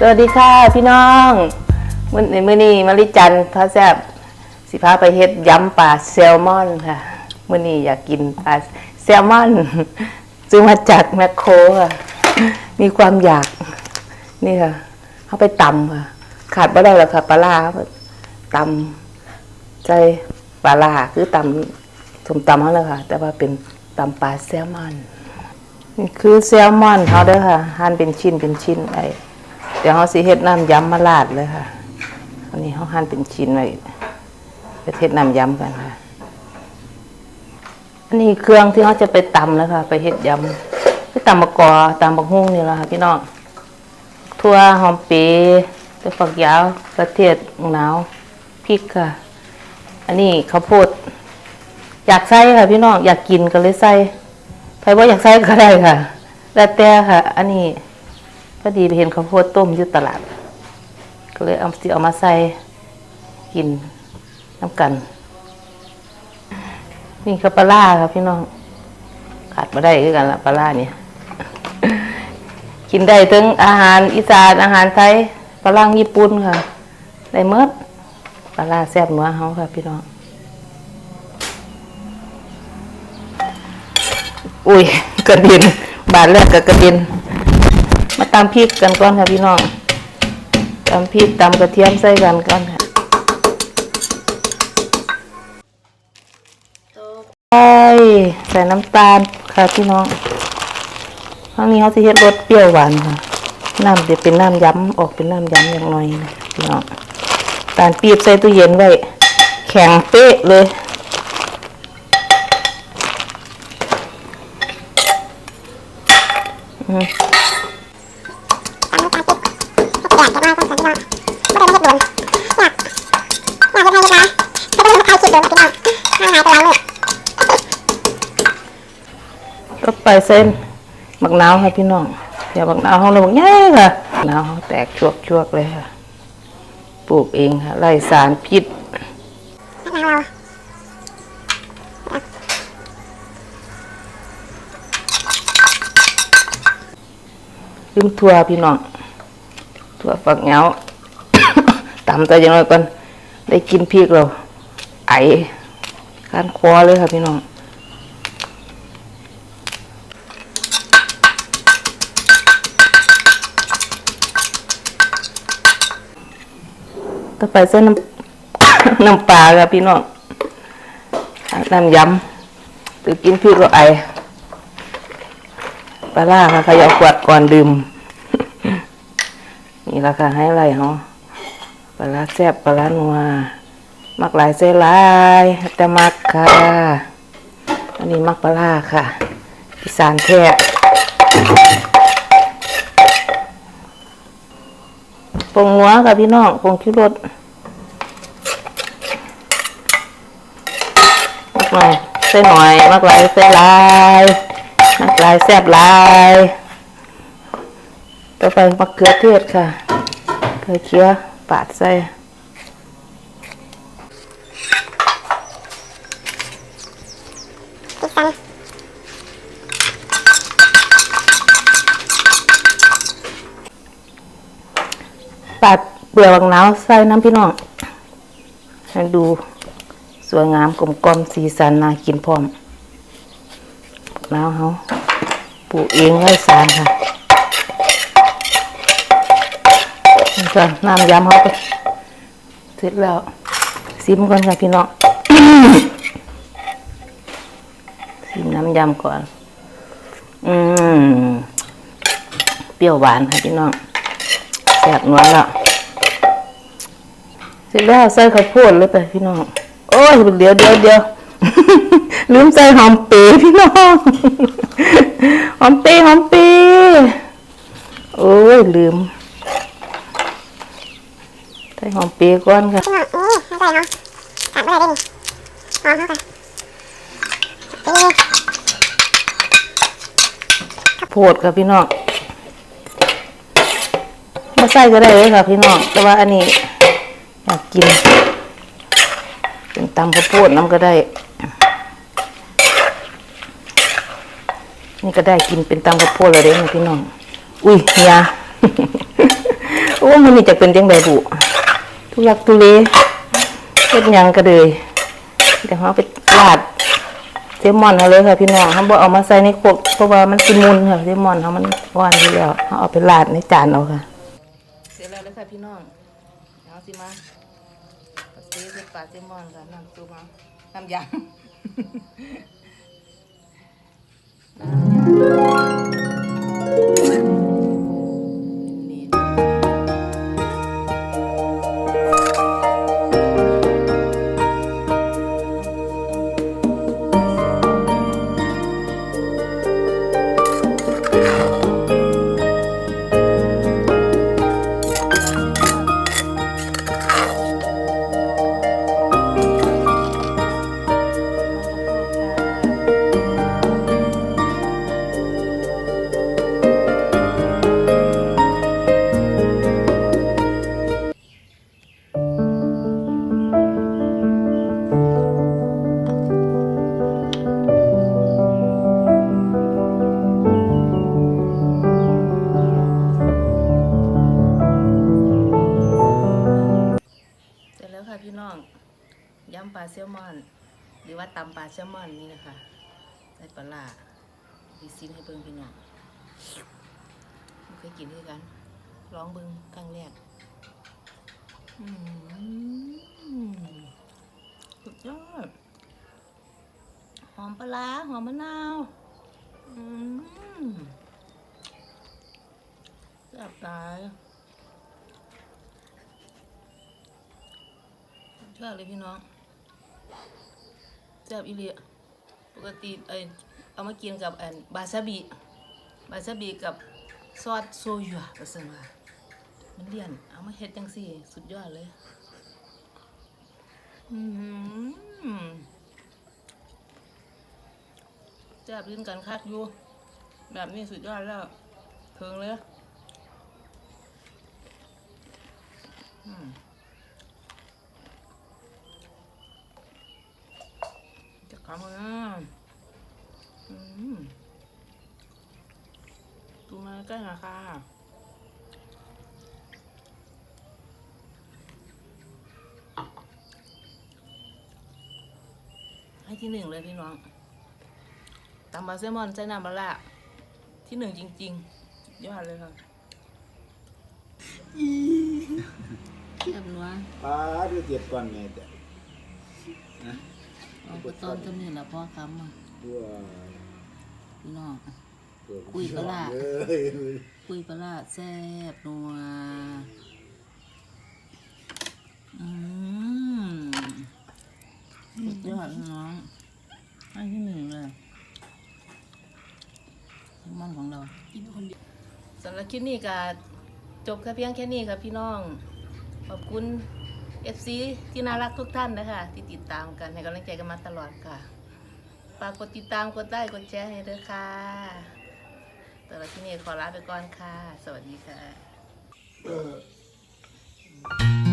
สวัสดีค่ะพี่น้องมื้อในมื้อนี้มะลิจันทร์พระแซบสิพาไปเฮ็ดยำปลาแซลมอนค่ะมื้อนี้อยากกินปลาแซลมอนซื้อมาจากแมคโครค่ะมีความอยากนี่ค่ะเอาไปตำค่ะ ขาดไม่ได้หรอกค่ะปลาร้าตำใจปลาร้าคือตำสมตำเขาเลยค่ะ แต่ว่าเป็นตำปลาแซลมอนนี่คือแซลมอนเขาเด้อค่ะหั่นเป็นชิ้นเป็นชิ้นไว้ เดี๋ยวเขาสิเฮ็ดน้ำยำมาลาดเลยค่ะอันนี้เขาหั่นเป็นชิ้นไว้ไปเฮ็ดน้ำยำกันค่ะ อันนี้เครื่องที่เขาจะไปตำแล้วค่ะ ไปเฮ็ดยำคือตำมะกอตำบักฮุ้งนี่แหละค่ะพี่น้องทั่วหอมปีตะฝักยาวกระเทียมมะนาวพริกค่ะ อันนี้ข้าวโพดอยากใส่ค่ะ พี่น้องอยากกินก็เลยใส่ใครว่าอยากใส่ก็ได้ค่ะแล้วแต่ค่ะ อันนี้ พอดีไปเห็นข้าวโพดต้มอยู่ตลาด ก็เลยเอาสิเอามาใส่กินน้ำกันนี่คือปลาล่าครับพี่น้องขาดม่ได้คือกันละปลาล่าเนี่ยกินได้ทั้งอาหารอีสานอาหารไทยฝรั่งญี่ปุ่นค่ะ ได้เมื่อปลาล่าแซ่บเนื้อเฮาค่ะ พี่น้องอุ้ยกระเด็นบาดแรกกับกระเด็น มาตำพริกกันก่อนค่ะพี่น้องตำพริกตำกระเทียมใส่กันก่อนค่ะใส่ใส่น้ำตาลค่ะพี่น้องครั้งนี้เขาจะเฮ็ดรสเปรี้ยวหวานค่ะ น้ำเดี๋ยวเป็นน้ำย้ำออกเป็นน้ำย้ำอย่างน้อยนะพี่น้องตาลปี๊บใส่ตู้เย็นไว้ แข็งเป๊ะเลยต ปิ๊บอยากจะว่าก็สันว่าไม่ได้ไม่เฮ็ดโดนอยากอยากจะทำยังไงไม่ได้ถ่ายคลิปโดนพี่น้องทางหายไปหลายมื้อก็ไปเส้นบักนาวค่ะพี่น้องเดี๋ยวบักนาวของเราบักแง่ค่ะบักนาวเขาแตกชวกชวกเลยค่ะปลูกเองค่ะไล่สารพิษลืมถั่วพี่น้อง ถั่วฝักเงาตำแต่อยังน้อยก่อนได้กินพริกเราไอการคอเลยค่ะพี่น้องต่อไปเส้นน้ำน้ำปลาค่ะพี่น้องน้ำยำหรือกินพริกเราไอปลาล่าค่ะขยาขวดก่อนดื่ม นี่ละค่ะให้ไรเนาะปลาแซ่บปลาร้านัวมักหลายเส้ลายแต่มักค่ะ อันนี้มักปลาค่ะอีสานแท้ปรุงหัวค่ะพี่น้องปรุงชูรสมักหน่อยใส่หน่อย มักหลายใส่หลาย มักหลายแซ่บลาย ต่อไปมะเขือเทศค่ะเกลือเคี้ยวปาดใส่อีกสันปาดเปลือกบักนาวใส่น้ำพี่น้องให้ดูสวยงามกลมกลมสีสันน่ากินพร้อมบักนาวเฮาปลูกเองไร้สารค่ะนี่ ค่ะน้ำยำเฮาไปเสร็จแล้วซิมก่อนค่ะพี่น้องชิมน้ำยำก่อน อืมเปรี้ยวหวานค่ะพี่น้องแซ่บนวลแล้วเสร็จแล้วใส่ข้าวโพดเลยไปพี่น้องโอ้ยเดี๋ยวเดี๋ยวเดี๋ยวลืมใส่หอมเปรย์พี่น้องหอมเปรย์หอมเปรย์โอ้ยลืม หอมเปรย์ก่อนค่ะพี่น้องอือเข้าใจเนาะขาดไม่ได้ดิหอมเข้ากันเอ๊ะโพดค่ะพี่น้องมาใส่ก็ได้เลยค่ะพี่น้อง แต่ว่าอันนี้อยากกิน เป็นตำข้าวโพดน้ำก็ได้ นี่ก็ได้กินเป็นตำข้าวโพดเลยเด้นะพี่น้อง อุ้ยเฮียโอ้มันนี่จะเป็นจังไดบุ ทุลักทุเลเฮ็ดหยังก็เลยเดี๋ยวเฮาไปลาดเซลมอนเฮาเลยค่ะพี่น้องเฮาบ่เอามาใส่ในโคกเพราะว่ามันสิมุนค่ะเซลมอนเฮามันอ่อนอยู่แล้วเฮาเอาไปลาดในจานเอาค่ะ เสร็จแล้วเลยค่ะพี่น้องเอาสิมาปลาเต้เป็นปลาเซลมอนค่ะน้ำซุปเอาน้ำยำ ค่ะพี่น้องยำปลาแซลมอน หรือว่าตำปลาแซลมอนนี่นะคะใส่ปลาดีซิมให้เบิ่งพี่น้องเคยกินด้วยกันลองเบิ่งครั้งแรกอืมสุดยอดหอมปลาร้าหอมมะนาวอืมแซ่บตาย เชื่เลยพี่น้องแซ่บอีเลียปกติเอยเอามากินกับอันบาซาบิบาซาบิกับซอสโซยุะประสันว่ามันเลี่ยน เอามาเฮ็ดจังสี่ สุดยอดเลย อือหือแซ่บลิ้นกันคักอยู่ แบบนี้สุดยอดแล้วเพิงเลย อืม จะคำนะอืมดูมาใกล้หน่อยค่ะให้ที่หนึ่งเลยพี่น้องตำบาเซลมอนใส่น้ำปลาร้าที่หนึ่งจริงๆยอดเลยค่ะแซ่บนัวปลาดูเจ็ดก่อนไงแต่ เอาไปต้นจำนี่แหละพ่อคำอะตัวพี่น้องคุยปลาร้าเอ้ยคุยปลาร้าแซ่บนัวอืมสุดยอดน้องให้ที่หนึ่งเลยมันของเรากินคนเดียวสำหรับคลิปนี้ก็จบแค่เพียงแค่นี้ครับพี่น้อง ขอบคุณ FC ที่น่ารักทุกท่านนะคะ ที่ติดตามกันให้กำลังใจกันมาตลอดค่ะฝากกดติดตามกดไลค์กดแชร์ให้ด้วยค่ะตลอดที่นี่ขอลาไปก่อนค่ะ สวัสดีค่ะ